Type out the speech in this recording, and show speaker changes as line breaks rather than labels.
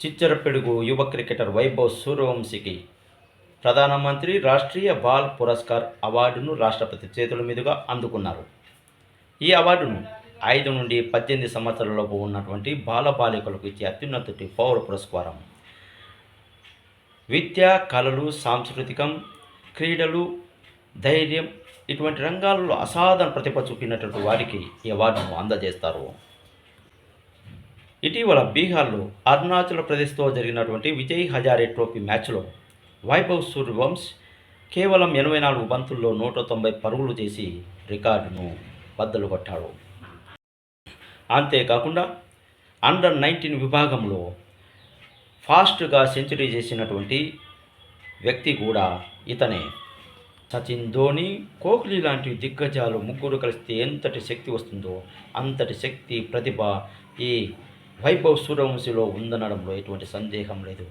చిచ్చరపెడుగు యువ క్రికెటర్ వైభవ్ సూర్యవంశీకి ప్రధానమంత్రి రాష్ట్రీయ బాల్ పురస్కార్ అవార్డును రాష్ట్రపతి చేతుల మీదుగా అందుకున్నారు. ఈ అవార్డును ఐదు నుండి పద్దెనిమిది సంవత్సరాలలోపు ఉన్నటువంటి బాలబాలికలకు ఇచ్చే అత్యున్నతటి పౌర పురస్కారం. విద్య కళలు సాంస్కృతికం క్రీడలు ధైర్యం ఇటువంటి రంగాలలో అసాధారణ ప్రతిభ చూపినటువంటి వారికి ఈ అవార్డును అందజేస్తారు. ఇటీవల బీహార్లో అరుణాచల్ ప్రదేశ్తో జరిగినటువంటి విజయ్ హజారే ట్రోఫీ మ్యాచ్లో వైభవ్ సూర్యవంశ్ కేవలం ఎనభై నాలుగు బంతుల్లో నూట తొంభై పరుగులు చేసి రికార్డును బద్దలు కొట్టాడు. అంతేకాకుండా అండర్ నైన్టీన్ విభాగంలో ఫాస్ట్గా సెంచరీ చేసినటువంటి వ్యక్తి కూడా ఇతనే. సచిన్ ధోని కోహ్లీ లాంటి దిగ్గజాలు ముగ్గురు కలిస్తే ఎంతటి శక్తి వస్తుందో అంతటి శక్తి ప్రతిభ ఈ వైభవ సూర్యవంశిలో ఉందనడంలో ఎటువంటి సందేహం లేదు.